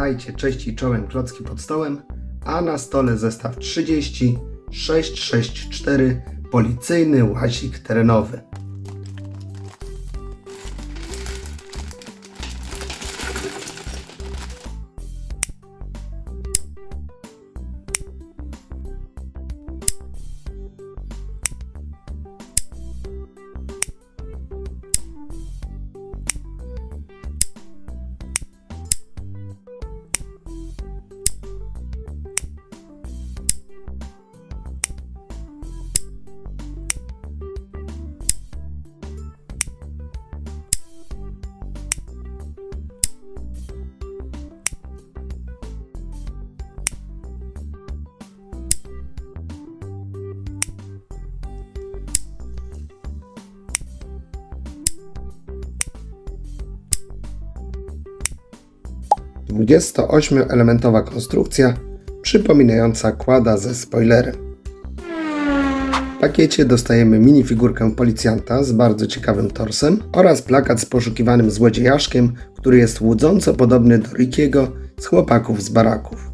Witajcie, cześć i czołem klocki pod stołem, a na stole zestaw 30 664 policyjny łazik terenowy. Dwudziestoośmioelementowa konstrukcja przypominająca kłada ze spoilerem. W pakiecie dostajemy minifigurkę policjanta z bardzo ciekawym torsem oraz plakat z poszukiwanym złodziejaszkiem, który jest łudząco podobny do Rickiego z chłopaków z baraków.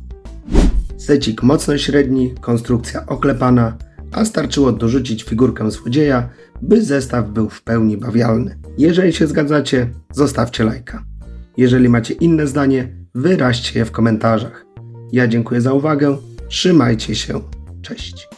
Secik mocno średni, konstrukcja oklepana, a starczyło dorzucić figurkę złodzieja, by zestaw był w pełni bawialny. Jeżeli się zgadzacie, zostawcie lajka. Jeżeli macie inne zdanie, wyraźcie je w komentarzach. Ja dziękuję za uwagę, trzymajcie się, cześć.